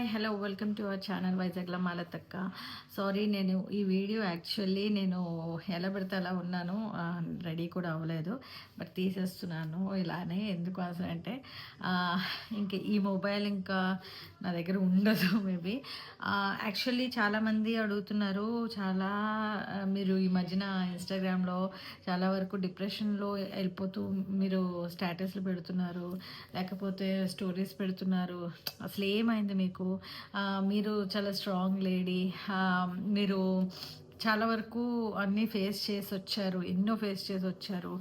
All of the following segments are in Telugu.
Hi hello welcome to our channel వైజాగ్లో మాలతక్క సారీ నేను ఈ వీడియో యాక్చువల్లీ నేను ఎలా పెడితే అలా ఉన్నాను రెడీ కూడా అవ్వలేదు బట్ తీసేస్తున్నాను. ఇలానే ఎందుకు అసలు అంటే ఇంక ఈ మొబైల్ ఇంకా నా దగ్గర ఉండదు మేబీ యాక్చువల్లీ చాలామంది అడుగుతున్నారు చాలా మీరు ఈ మధ్యన ఇన్స్టాగ్రామ్లో చాలా వరకు డిప్రెషన్లో వెళ్ళిపోతూ మీరు స్టేటస్లు పెడుతున్నారు లేకపోతే స్టోరీస్ పెడుతున్నారు. అసలు ఏమైంది మీకు? మీరు చాలా స్ట్రాంగ్ లేడీ మీరు చాలా వరకు అన్నీ ఫేస్ చేసి వచ్చారు ఎన్నో ఫేస్ చేసి వచ్చారు.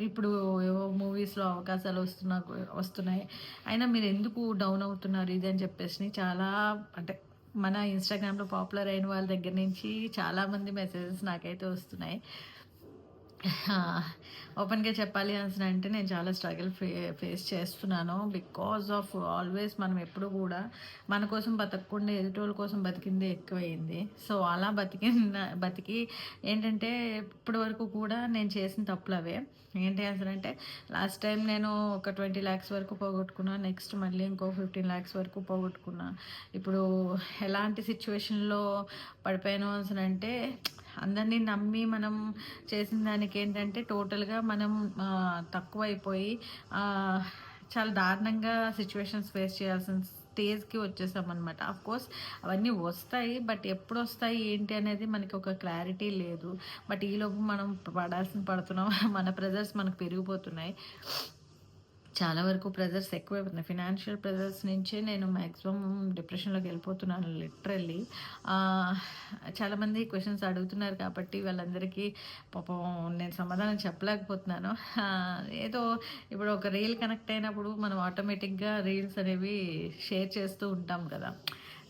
ఇప్పుడు ఏవో మూవీస్లో అవకాశాలు వస్తున్నా వస్తున్నాయి. అయినా మీరు ఎందుకు డౌన్ అవుతున్నారు ఇది అని చెప్పేసి చాలా అంటే మన ఇన్స్టాగ్రామ్లో పాపులర్ అయిన వాళ్ళ దగ్గర నుంచి చాలామంది మెసేజెస్ నాకైతే వస్తున్నాయి. ఓపెన్గా చెప్పాలి అని అంటే నేను చాలా స్ట్రగుల్ ఫే ఫేస్ చేస్తున్నాను. బికాజ్ ఆఫ్ ఆల్వేస్ మనం ఎప్పుడు కూడా మన కోసం బతకకుండా ఎదుటోళ్ళ కోసం బతికిందే ఎక్కువైంది. సో అలా బతికిన బతికి ఏంటంటే ఇప్పటి వరకు కూడా నేను చేసిన తప్పులు అవే ఏంటి అసలు అంటే లాస్ట్ టైం నేను ఒక ట్వంటీ ల్యాక్స్ వరకు పోగొట్టుకున్నా నెక్స్ట్ మళ్ళీ ఇంకో ఫిఫ్టీన్ ల్యాక్స్ వరకు పోగొట్టుకున్నా. ఇప్పుడు ఎలాంటి సిచ్యువేషన్లో పడిపోయాను అసలు అంటే అందరినీ నమ్మి మనం చేసిన దానికి ఏంటంటే టోటల్గా మనం తక్కువైపోయి చాలా దారుణంగా సిచ్యువేషన్స్ ఫేస్ చేయాల్సిన స్టేజ్కి వచ్చేసాం అనమాట ఆఫ్ కోర్స్ అవన్నీ వస్తాయి బట్ ఎప్పుడు వస్తాయి ఏంటి అనేది మనకి ఒక క్లారిటీ లేదు. బట్ ఈలోపు మనం పడాల్సిన పడుతున్నాం మన ప్రెజర్స్ మనకు పెరిగిపోతున్నాయి. చాలా వరకు ప్రెజర్స్ ఎక్కువైపోతున్నాయి ఫినాన్షియల్ ప్రెజర్స్ నుంచే నేను మ్యాక్సిమం డిప్రెషన్లోకి వెళ్ళిపోతున్నాను లిటరల్లీ చాలామంది క్వశ్చన్స్ అడుగుతున్నారు కాబట్టి వాళ్ళందరికీ పాపం నేను సమాధానం చెప్పలేకపోతున్నాను. ఏదో ఇప్పుడు ఒక రీల్ కనెక్ట్ అయినప్పుడు మనం ఆటోమేటిక్గా రీల్స్ అనేవి షేర్ చేస్తూ ఉంటాం కదా.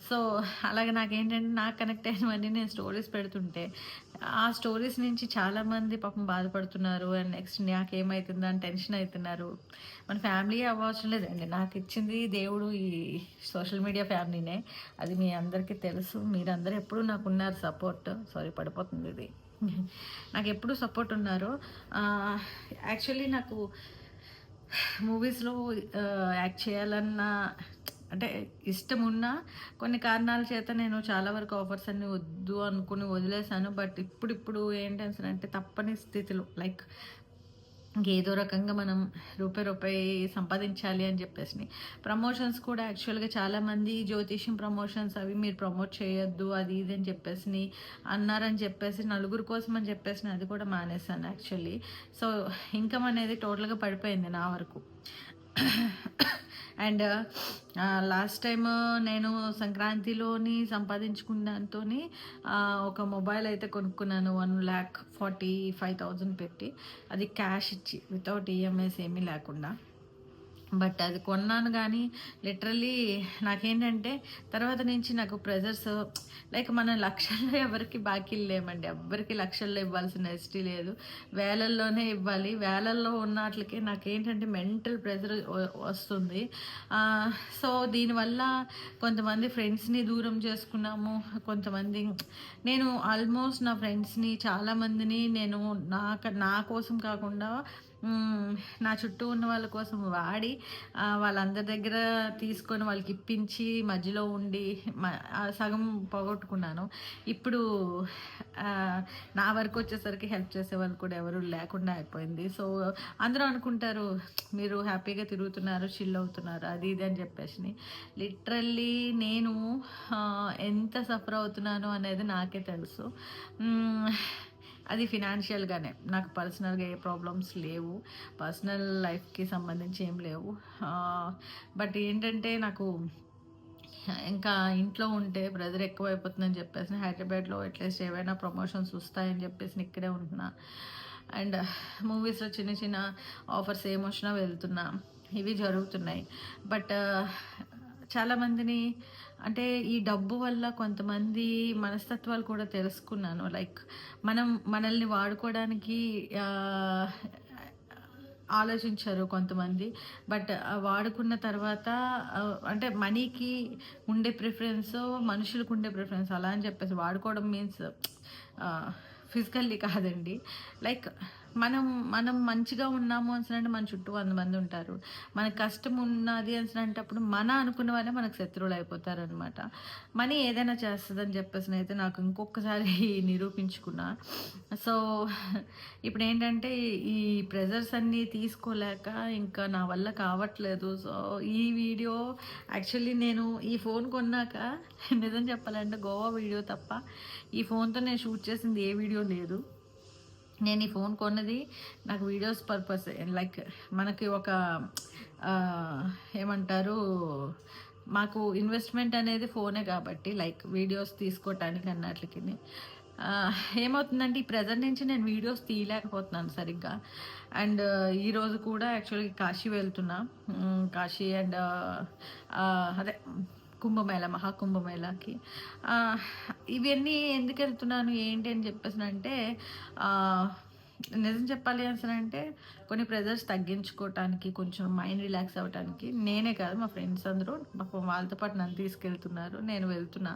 సో అలాగే నాకేంటంటే నాకు కనెక్ట్ అయినవన్నీ నేను స్టోరీస్ పెడుతుంటే ఆ స్టోరీస్ నుంచి చాలామంది పాపం బాధపడుతున్నారు అండ్ నెక్స్ట్ నాకేమవుతుందో అని టెన్షన్ అవుతున్నారు మన ఫ్యామిలీ అవ్వవసరం లేదండి. నాకు ఇచ్చింది దేవుడు ఈ సోషల్ మీడియా ఫ్యామిలీనే అది మీ అందరికీ తెలుసు. మీరందరూ ఎప్పుడూ నాకు ఉన్నారు సపోర్ట్ సారీ పడిపోతుంది ఇది. నాకు ఎప్పుడు సపోర్ట్ ఉన్నారు. యాక్చువల్లీ నాకు మూవీస్లో యాక్ట్ చేయాలన్న అంటే ఇష్టం ఉన్నా కొన్ని కారణాల చేత నేను చాలా వరకు ఆఫర్స్ అన్ని వద్దు అనుకుని వదిలేశాను. బట్ ఇప్పుడు ఇప్పుడు ఏంటంటే అంటే తప్పని స్థితిలో లైక్ ఏదో రకంగా మనం రూపాయి రూపాయి సంపాదించాలి అని చెప్పేసి. ప్రమోషన్స్ కూడా యాక్చువల్గా చాలామంది జ్యోతిష్యం ప్రమోషన్స్ అవి మీరు ప్రమోట్ చేయొద్దు అది ఇది అని చెప్పేసి అన్నారని చెప్పేసి నలుగురు కోసం అని చెప్పేసి అది కూడా మానేశాను యాక్చువల్లీ సో ఇన్కమ్ అనేది టోటల్గా పడిపోయింది నా వరకు. అండ్ లాస్ట్ టైం నేను సంక్రాంతిలోని సంపాదించుకున్న దాంతో ఒక మొబైల్ అయితే కొనుక్కున్నాను. One lakh forty five thousand పెట్టి. అది క్యాష్ ఇచ్చి వితౌట్ ఈఎంఐస్ ఏమీ లేకుండా. బట్ అది కొన్నాను కానీ లిటరలీ నాకేంటంటే తర్వాత నుంచి నాకు ప్రెజర్స్ లైక్ మన లక్షల్లో ఎవరికి బాకీలు లేమండి. ఎవ్వరికి లక్షల్లో ఇవ్వాల్సిన ఎస్టీ లేదు. వేలల్లోనే ఇవ్వాలి. వేలల్లో ఉన్నట్లకే నాకేంటంటే మెంటల్ ప్రెజర్ వస్తుంది. సో దీనివల్ల కొంతమంది ఫ్రెండ్స్ని దూరం చేసుకున్నాము. కొంతమంది నేను ఆల్మోస్ట్ నా ఫ్రెండ్స్ని చాలామందిని నేను నా నా కోసం కాకుండా నా చుట్టూ ఉన్న వాళ్ళ కోసం వాడి వాళ్ళందరి దగ్గర తీసుకొని వాళ్ళకి ఇప్పించి మధ్యలో ఉండి మ- ఆ, సగం పోగొట్టుకున్నాను. ఇప్పుడు నా వరకు వచ్చేసరికి హెల్ప్ చేసే వాళ్ళు కూడా ఎవరు లేకుండా అయిపోయింది. సో అందరూ అనుకుంటారు మీరు హ్యాపీగా తిరుగుతున్నారు చిల్ అవుతున్నారు అది ఇది అని చెప్పేసి. లిటరల్లీ నేను ఎంత సఫర్ అవుతున్నాను అనేది నాకే తెలుసు. అది ఫినాన్షియల్గానే నాకు పర్సనల్గా ఏ ప్రాబ్లమ్స్ లేవు. పర్సనల్ లైఫ్కి సంబంధించి ఏం లేవు. బట్ ఏంటంటే నాకు ఇంకా ఇంట్లో ఉంటే బ్రదర్ ఎక్కువైపోతుందని చెప్పేసి హైదరాబాద్లో అట్లీస్ట్ ఏవైనా ప్రమోషన్స్ వస్తాయని చెప్పేసి ఇక్కడే ఉంటున్నా. అండ్ మూవీస్లో చిన్న చిన్న ఆఫర్స్ ఏమొచ్చినా వెళ్తున్నా. ఇవి జరుగుతున్నాయి. బట్ చాలామందిని అంటే ఈ డబ్బు వల్ల కొంతమంది మనస్తత్వాలు కూడా తెలుసుకున్నాను. లైక్ మనం మనల్ని వాడుకోవడానికి ఆలోచించారు కొంతమంది. బట్ వాడుకున్న తర్వాత అంటే మనీకి ఉండే ప్రిఫరెన్స్ మనుషులకు ఉండే ప్రిఫరెన్స్ అలా అని చెప్పేసి వాడుకోవడం మీన్స్ ఫిజికల్లీ కాదండి. లైక్ మనం మనం మంచిగా ఉన్నాము అంటే మన చుట్టూ వంద మంది ఉంటారు. మన కష్టం ఉన్నది అప్పుడు మన అనుకున్న వాళ్ళే మనకు శత్రువులు అయిపోతారు అనమాట మనీ ఏదైనా చేస్తుందని చెప్పేసి అయితే నాకు ఇంకొకసారి నిరూపించుకున్నా. సో ఇప్పుడు ఏంటంటే ఈ ప్రెజర్స్ అన్నీ తీసుకోలేక ఇంకా నా వల్ల కావట్లేదు. సో ఈ వీడియో యాక్చువల్లీ నేను ఈ ఫోన్ కొన్నాక నిజం చెప్పాలంటే గోవా వీడియో తప్ప ఈ ఫోన్తో నేను షూట్ చేసింది ఏ వీడియో లేదు. నేను ఈ ఫోన్ కొన్నది నాకు వీడియోస్ పర్పస్ లైక్ మనకి ఒక ఏమంటారు మాకు ఇన్వెస్ట్మెంట్ అనేది ఫోనే కాబట్టి లైక్ వీడియోస్ తీసుకోవటానికి అన్నట్లకి ఏమవుతుందంటే ఈ ప్రజెంట్ నుంచి నేను వీడియోస్ తీయలేకపోతున్నాను సరిగ్గా. అండ్ ఈరోజు కూడా యాక్చువల్గా కాశీ వెళ్తున్నా. కాశీ అండ్ అదే కుంభమేళ మహాకుంభమేళకి ఇవన్నీ ఎందుకు వెళ్తున్నాను ఏంటి అని చెప్పేసి అంటే నిజం చెప్పాలి అసలు అంటే కొన్ని ప్రెజర్స్ తగ్గించుకోవటానికి కొంచెం మైండ్ రిలాక్స్ అవ్వటానికి నేనే కాదు మా ఫ్రెండ్స్ అందరూ పాపం వాళ్ళతో పాటు నన్ను తీసుకెళ్తున్నారు నేను వెళ్తున్నా.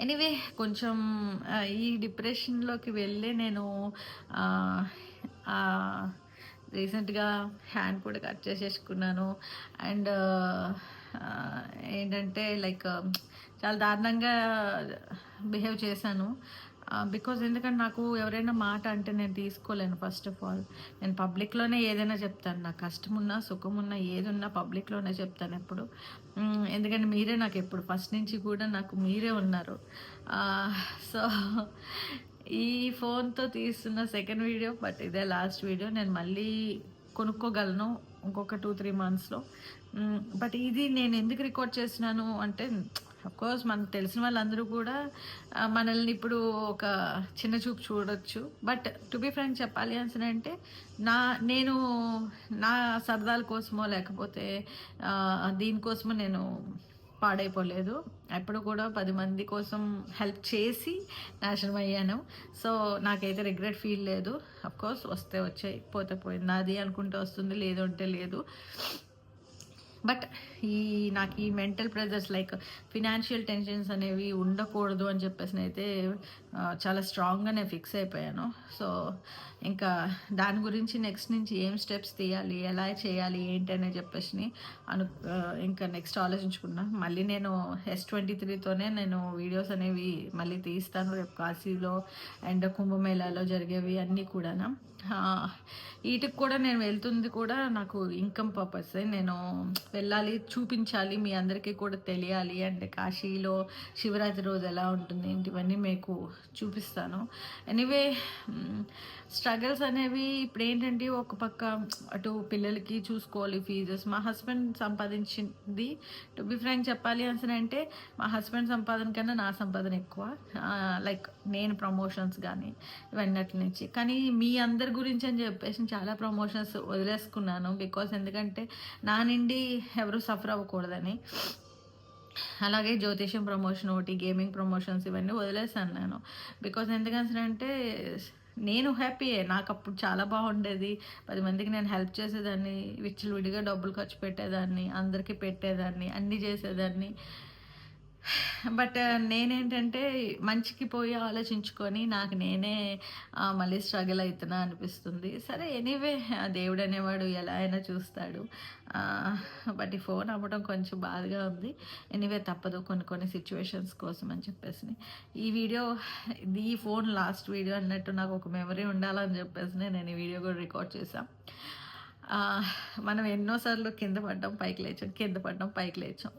ఎనీవే కొంచెం ఈ డిప్రెషన్లోకి వెళ్ళే నేను రీసెంట్గా హ్యాండ్ కూడా కట్ చేసేసుకున్నాను. అండ్ ఏంటంటే లైక్ చాలా దారుణంగా బిహేవ్ చేశాను. బికాజ్ ఎందుకంటే నాకు ఎవరైనా మాట అంటే నేను తీసుకోలేను ఫస్ట్ ఆఫ్ ఆల్ నేను పబ్లిక్లోనే ఏదైనా చెప్తాను. నాకు కష్టం ఉన్నా సుఖం ఉన్నా ఏదున్నా పబ్లిక్లోనే చెప్తాను ఎప్పుడు. ఎందుకంటే మీరే నాకు ఎప్పుడు ఫస్ట్ నుంచి కూడా నాకు మీరే ఉన్నారు. సో ఈ ఫోన్తో తీస్తున్న సెకండ్ వీడియో బట్ ఇదే లాస్ట్ వీడియో నేను మళ్ళీ కొనుక్కోగలను ఇంకొక టూ త్రీ మంత్స్లో బట్ ఇది నేను ఎందుకు రికార్డ్ చేసినాను అంటే కోర్స్ మనకు తెలిసిన వాళ్ళందరూ కూడా మనల్ని ఇప్పుడు ఒక చిన్న చూపు చూడొచ్చు. బట్ టు బి ఫ్రెండ్ చెప్పాలి అని అంటే నా నేను నా సరదాల కోసమో లేకపోతే దీనికోసమో నేను పాడైపోలేదు. ఎప్పుడు కూడా పది మంది కోసం హెల్ప్ చేసి నాశనం అయ్యాను. సో నాకైతే రిగ్రెట్ ఫీల్ లేదు. అఫ్కోర్స్ వస్తే వచ్చాయి పోతే పోయింది. అది అనుకుంటే వస్తుంది లేదు అంటే లేదు. బట్ ఈ నాకు ఈ mental pressures like financial tensions అనేవి ఉండకూడదు అని చెప్పేసి అయితే చాలా స్ట్రాంగ్గా నేను ఫిక్స్ అయిపోయాను. సో ఇంకా దాని గురించి నెక్స్ట్ నుంచి ఏం స్టెప్స్ తీయాలి ఎలా చేయాలి ఏంటి అని చెప్పేసి అను ఇంకా నెక్స్ట్ ఆలోచించుకున్నా. మళ్ళీ నేను ఎస్ ట్వంటీ త్రీతోనే నేను వీడియోస్ అనేవి మళ్ళీ తీస్తాను రేపు కాశీలో అండ్ కుంభమేళాలో జరిగేవి అన్నీ కూడా వీటికి కూడా నేను వెళ్తుంది కూడా నాకు ఇన్కమ్ పర్పస్ నేను వెళ్ళాలి చూపించాలి మీ అందరికీ కూడా తెలియాలి. అంటే కాశీలో శివరాత్రి రోజు ఎలా ఉంటుంది ఏంటి ఇవన్నీ మీకు చూపిస్తాను. ఎనీవే స్ట్రగల్స్ అనేవి ఇప్పుడు ఏంటంటే ఒక పక్క అటు పిల్లలకి చూసుకోవాలి ఫీజెస్ మా హస్బెండ్ సంపాదించింది టు బి ఫ్రాంక్ చెప్పాలి అంటే మా హస్బెండ్ సంపాదన కన్నా నా సంపాదన ఎక్కువ. లైక్ నేను ప్రమోషన్స్ కానీ ఇవన్నటి నుంచి. కానీ మీ అందరి గురించి అని చెప్పేసి చాలా ప్రమోషన్స్ వదిలేసుకున్నాను. బికాస్ ఎందుకంటే నా నుండి ఎవరు సఫర్ అవ్వకూడదని. అలాగే జ్యోతిష్యం ప్రమోషన్ ఒకటి గేమింగ్ ప్రమోషన్స్ ఇవన్నీ వదిలేసాను నేను. బికాజ్ ఎందుకంటే నేను హ్యాపీయే నాకు అప్పుడు చాలా బాగుండేది. పది మందికి నేను హెల్ప్ చేసేదాన్ని. విచ్చలు విడిగా డబ్బులు ఖర్చు పెట్టేదాన్ని. అందరికీ పెట్టేదాన్ని. అన్నీ చేసేదాన్ని. బట్ నేనేంటంటే మంచికి పోయి ఆలోచించుకొని నాకు నేనే మళ్ళీ స్ట్రగుల్ అవుతున్నా అనిపిస్తుంది. సరే ఎనీవే దేవుడు అనేవాడు ఎలా అయినా చూస్తాడు. బట్ ఈ ఫోన్ అమ్మడం కొంచెం బాధగా ఉంది. ఎనీవే తప్పదు కొన్ని కొన్ని సిచ్యువేషన్స్ కోసం అని చెప్పేసి. ఈ వీడియో ఇది ఈ ఫోన్ లాస్ట్ వీడియో అన్నట్టు నాకు ఒక మెమరీ ఉండాలని చెప్పేసి నేను ఈ వీడియో కూడా రికార్డ్ చేశాను మనం ఎన్నోసార్లు కింద పడ్డాం పైకి లేచాం కింద పడ్డాం పైకి లేచాం.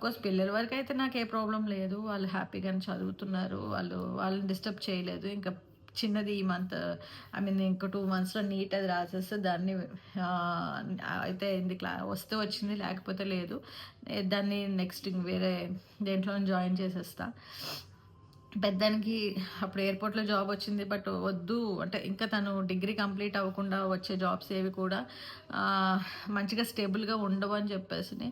కోర్స్ పిల్లల వరకు అయితే నాకు ఏ ప్రాబ్లం లేదు. వాళ్ళు హ్యాపీగానే చదువుతున్నారు. వాళ్ళు వాళ్ళని డిస్టర్బ్ చేయలేదు. ఇంకా చిన్నది ఈ మంత్ ఐ మీన్ ఇంకో టూ మంత్స్లో నీట్ అది రాసేస్తే దాన్ని అయితే ఇది క్లా వస్తే వచ్చింది లేకపోతే లేదు. దాన్ని నెక్స్ట్ వేరే దేంట్లో జాయిన్ చేసేస్తా. పెద్దానికి అప్పుడు ఎయిర్పోర్ట్లో జాబ్ వచ్చింది బట్ వద్దు. అంటే ఇంకా తను డిగ్రీ కంప్లీట్ అవ్వకుండా వచ్చే జాబ్స్ ఏవి కూడా మంచిగా స్టేబుల్గా ఉండవు అని చెప్పేసి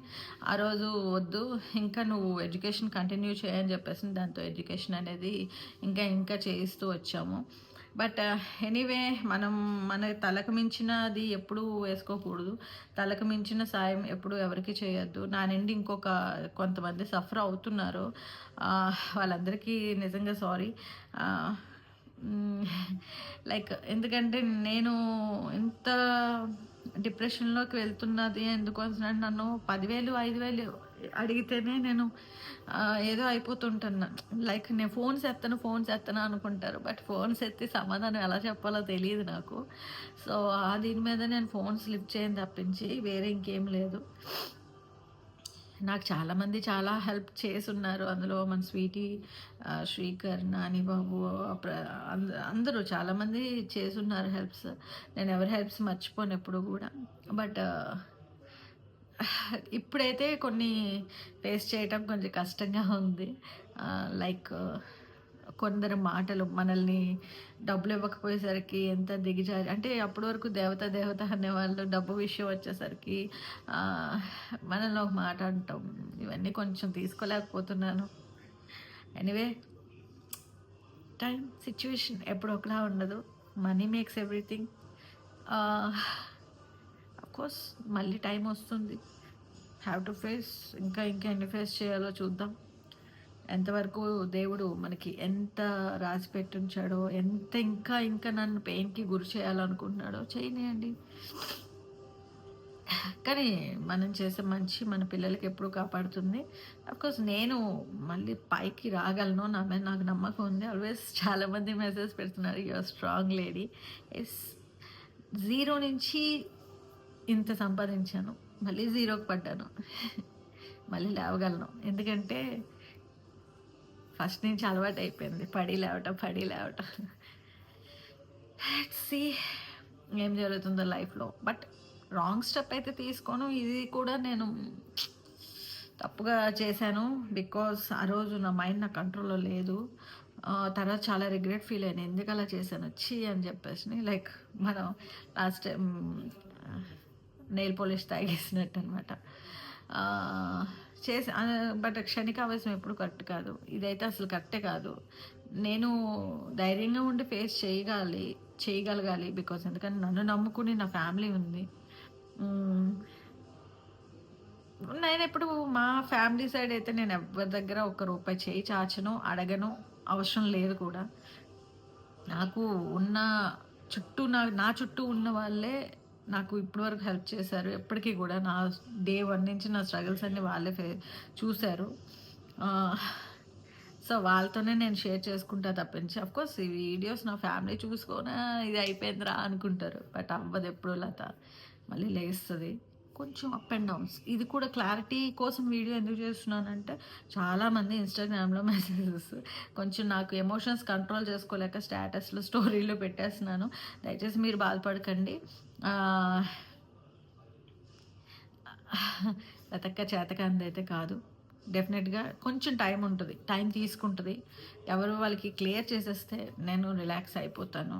ఆ రోజు వద్దు ఇంకా నువ్వు ఎడ్యుకేషన్ కంటిన్యూ చేయని చెప్పేసి దాంతో ఎడ్యుకేషన్ అనేది ఇంకా ఇంకా చేయిస్తూ వచ్చాము. బట్ uh, ఎనీవే మనం మన తలకు మించినది ఎప్పుడూ వేసుకోకూడదు. తలకు మించిన సాయం ఎప్పుడు ఎవరికి చేయొద్దు. నా నుండి ఇంకొక కొంతమంది సఫర్ అవుతున్నారు. వాళ్ళందరికీ నిజంగా సారీ. లైక్ ఎందుకంటే నేను ఇంత డిప్రెషన్‌లోకి వెళ్తున్నది ఎందుకు అంటే నన్ను 10,000, 5,000 అడిగితేనే నేను ఏదో అయిపోతుంటున్నా. లైక్ నేను ఫోన్స్ ఎత్తను, ఫోన్స్ ఎత్తను అనుకుంటారు. బట్ ఫోన్స్ ఎత్తి సమాధానం ఎలా చెప్పాలో తెలియదు నాకు. సో, ఆ దీని మీద నేను ఫోన్స్ లిఫ్ట్ చేయని తప్పించి వేరే ఇంకేం లేదు. నాకు చాలామంది చాలా హెల్ప్ చేసున్నారు. అందులో మన స్వీటీ, శ్రీకర్, నానిబాబు అంద అందరూ చాలామంది చేసున్నారు హెల్ప్స్. నేను ఎవరి హెల్ప్స్ మర్చిపోను ఎప్పుడు కూడా బట్ ఇప్పుడైతే కొన్ని ఫేస్ చేయటం కొంచెం కష్టంగా ఉంది. లైక్ కొందరు మాటలు మనల్ని డబ్బులు ఇవ్వకపోయేసరికి ఎంత దిగజారి అంటే అప్పటి వరకు దేవత, దేవత అనేవాళ్ళు డబ్బు విషయం వచ్చేసరికి మనల్ని ఒక మాట అంటాం. ఇవన్నీ కొంచెం తీసుకోలేకపోతున్నాను. ఎనీవే టైం, సిచ్యువేషన్ ఎప్పుడు ఒకలా ఉండదు. Money makes everything. కోర్స్ మళ్ళీ టైం వస్తుంది. హ్యావ్ టు ఫేస్ ఇంకా ఇంకా ఎన్ని ఫేస్ చేయాలో చూద్దాం. ఎంతవరకు దేవుడు మనకి ఎంత రాసి పెట్టుంచాడో, ఎంత ఇంకా ఇంకా నన్ను పెయిన్‌కి గురి చేయాలనుకుంటున్నాడో చేయనియండి. కానీ మనం చేసే మంచి మన పిల్లలకి ఎప్పుడు కాపాడుతుంది. అఫ్కోర్స్ నేను మళ్ళీ పైకి రాగలను. నా మీద నాకు నమ్మకం ఉంది. ఆల్వేస్ చాలామంది మెసేజ్ పెడుతున్నారు. Your strong lady. Yes zero నుంచి ఇంత సంపాదించాను. మళ్ళీ జీరోకి పడ్డాను. మళ్ళీ లేవగలను. ఎందుకంటే ఫస్ట్ నుంచి అలవాటు అయిపోయింది. పడి లేవటం, పడి లేవటం. లెట్స్ సీ ఏం జరుగుతుందో లైఫ్‌లో. బట్ రాంగ్ స్టెప్ అయితే తీసుకోను. ఇది కూడా నేను తప్పుగా చేశాను. బికాస్ ఆ రోజు నా మైండ్ నా కంట్రోల్‌లో లేదు. తర్వాత చాలా రిగ్రెట్ ఫీల్ అయ్యాను. ఎందుకు అలా చేశాను వచ్చి అని చెప్పేసి. లైక్ మనం లాస్ట్ టైం నెయిల్ పాలిష్ తాగేసినట్టు అనమాట. చేసి బట్ క్షణిక అవసరం ఎప్పుడు కరెక్ట్ కాదు. ఇదైతే అసలు కరెక్టే కాదు. నేను ధైర్యంగా ఉండి ఫేస్ చేయగాలి చేయగలగాలి. బికాజ్ ఎందుకంటే నన్ను నమ్ముకుని నా ఫ్యామిలీ ఉంది. నేను ఎప్పుడు మా ఫ్యామిలీ సైడ్ అయితే నేను ఎవరి దగ్గర ఒక్క రూపాయి చేయి చాచను, అడగను. అవసరం లేదు కూడా. నాకు ఉన్న చుట్టూ నా నా చుట్టూ ఉన్న వాళ్ళే నాకు ఇప్పటివరకు హెల్ప్ చేశారు. ఎప్పటికీ కూడా నా డే వన్ నుంచి నా స్ట్రగుల్స్ అన్ని వాళ్ళే ఫే చూసారు. సో, వాళ్ళతోనే నేను షేర్ చేసుకుంటా తప్పించి అఫ్కోర్స్ ఈ వీడియోస్ నా ఫ్యామిలీ చూసుకోనా ఇది అయిపోయిందిరా అనుకుంటారు. బట్ అవ్వదు ఎప్పుడు లత. మళ్ళీ లేస్తుంది కొంచెం అప్ అండ్ డౌన్స్. ఇది కూడా క్లారిటీ కోసం వీడియో ఎందుకు చేస్తున్నానంటే చాలామంది ఇన్‌స్టాగ్రామ్‌లో మెసేజెస్ కొంచెం నాకు ఎమోషన్స్ కంట్రోల్ చేసుకోలేక స్టేటస్‌లో, స్టోరీలో పెట్టేస్తున్నాను. దయచేసి మీరు బాధపడకండి. ఆహ్ లతక్క అయితే కాదు. డెఫినెట్గా కొంచెం టైం ఉంటుంది టైం తీసుకుంటుంది ఎవరు వాళ్ళకి క్లియర్ చేసేస్తే నేను రిలాక్స్ అయిపోతాను.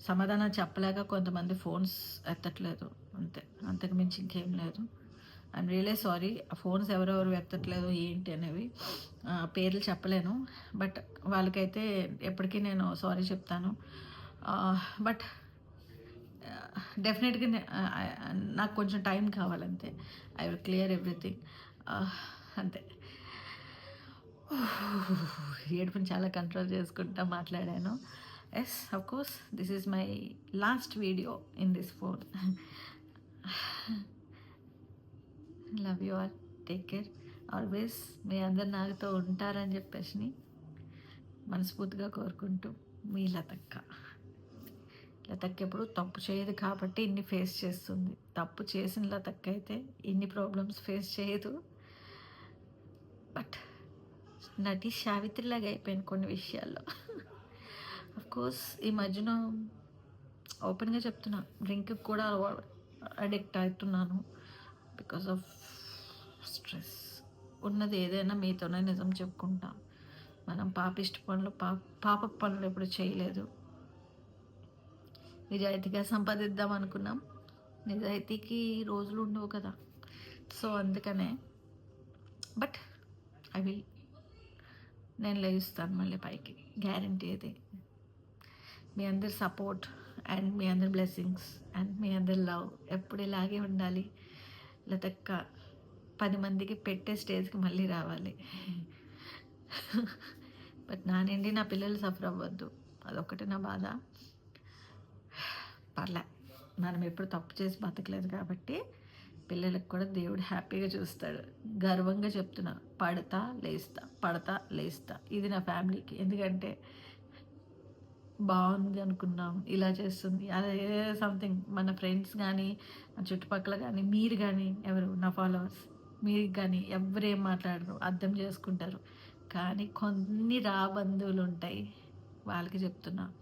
సమాధానం చెప్పలేక కొంతమంది ఫోన్స్ ఎత్తట్లేదు. అంతే. అంతకు మించి ఇంకేం లేదు. And రియలే sorry. ఫోన్స్ ఎవరెవరు ఎత్తట్లేదు ఏంటి అనేవి పేర్లు చెప్పలేను. బట్ వాళ్ళకైతే ఎప్పటికీ నేను సారీ చెప్తాను. బట్ డెఫినెట్గా నాకు కొంచెం time కావాలంతే. I will clear everything. అంతే. ఏడుపుని చాలా కంట్రోల్ చేసుకుంటా మాట్లాడాను. Yes. Of course this is my last video in this phone. Love you all. Take care. Always మీ అందరు నాతో ఉంటారని చెప్పేసి మనస్ఫూర్తిగా కోరుకుంటూ మీ లతక్క. లతక్క ఎప్పుడు తప్పు చేయదు కాబట్టి ఇన్ని ఫేస్ చేస్తుంది. తప్పు చేసిన లతక్క అయితే ఇన్ని ప్రాబ్లమ్స్ ఫేస్ చేయదు. బట్ నటి సావిత్రిలాగా అయిపోయింది కొన్ని విషయాల్లో. ఆఫ్‌కోర్స్ ఈ మధ్యన ఓపెన్‌గా చెప్తున్నా. డ్రింక్‌కి కూడా అడిక్ట్ అవుతున్నాను. Because of stress. ఉన్నది ఏదైనా మీతోనే నిజం చెప్పుకుంటా. మనం పాపిష్టి పనులు పా పాప పనులు ఎప్పుడు చేయలేదు. నిజాయితీగా సంపాదిద్దాం అనుకున్నాం. నిజాయితీకి రోజులు ఉండవు కదా! సో, అందుకనే బట్ ఐ విల్ నేను లేస్తాను మళ్ళీ పైకి. గ్యారంటీ అది. మీ అందరి సపోర్ట్ అండ్ మీ అందరి బ్లెస్సింగ్స్ అండ్ మీ అందరి లవ్ ఎప్పుడు ఇలాగే ఉండాలి. లతక్క పది మందికి పెట్టే స్టేజ్‌కి మళ్ళీ రావాలి. బట్ నా నుండి నా పిల్లలు సఫర్ అవ్వద్దు. అదొకటి నా బాధ పర్లే మనం ఎప్పుడు తప్పు చేసి బతకలేదు కాబట్టి పిల్లలకు కూడా దేవుడు హ్యాపీగా చూస్తాడు గర్వంగా చెప్తున్నా పడతా లేస్తా పడతా లేస్తా ఇది నా ఫ్యామిలీకి ఎందుకంటే బాగుంది అనుకున్నాం. ఇలా చేస్తుంది. అదే సంథింగ్ మన ఫ్రెండ్స్ కానీ మన చుట్టుపక్కల కానీ మీరు కానీ ఎవరు నా ఫాలోవర్స్ మీరు కానీ ఎవరేం మాట్లాడరు అర్థం చేసుకుంటారు. కానీ కొన్ని రాబంధువులు ఉంటాయి. వాళ్ళకి చెప్తున్నా.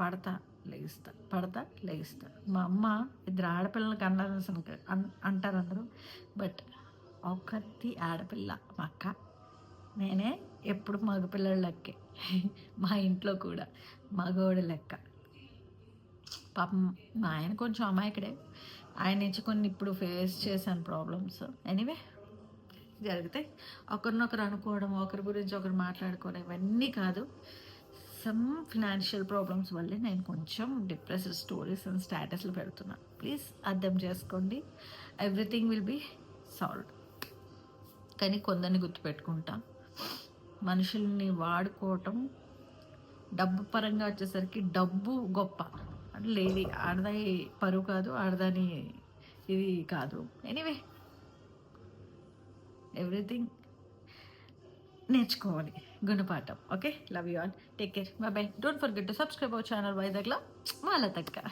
పడతా లెగిస్తా పడతా లెగిస్తా మా అమ్మ ఇద్దరు ఆడపిల్లలకి అన్నారు అన్- అంటారు అందరూ. బట్ ఒకటి ఆడపిల్ల మా అక్క. నేనే ఎప్పుడు మగపిల్లల లెక్కే. మా ఇంట్లో కూడా మగవాడు లెక్క. పాపం మా ఆయన కొంచెం అమాయకుడే. ఆయన నుంచి కొన్ని ఇప్పుడు ఫేస్ చేశాను ప్రాబ్లమ్స్ ఎనీవే జరిగితే ఒకరినొకరు అనుకోవడం ఒకరి గురించి ఒకరు మాట్లాడుకోవడం ఇవన్నీ కాదు. సమ్ ఫినాన్షియల్ ప్రాబ్లమ్స్ వల్లే నేను కొంచెం డిప్రెస్డ్ స్టోరీస్ అండ్ స్టేటస్లు పెడుతున్నా. ప్లీజ్ అర్థం చేసుకోండి. ఎవ్రీథింగ్ విల్ బీ సాల్వ్డ్ కానీ కొందరిని గుర్తుపెట్టుకుంటా. మనుషుల్ని వాడుకోవటం డబ్బు పరంగా వచ్చేసరికి డబ్బు గొప్ప. అంటే లేడీ ఆడదాని పరువు కాదు ఆడదాని ఇది కాదు. ఎనీవే ఎవ్రీథింగ్ నేర్చుకోవాలి. గుణపాఠం okay love you all take care bye bye don't forget to subscribe our channel వైజాగ్లో వాళ్ళ తగ్గ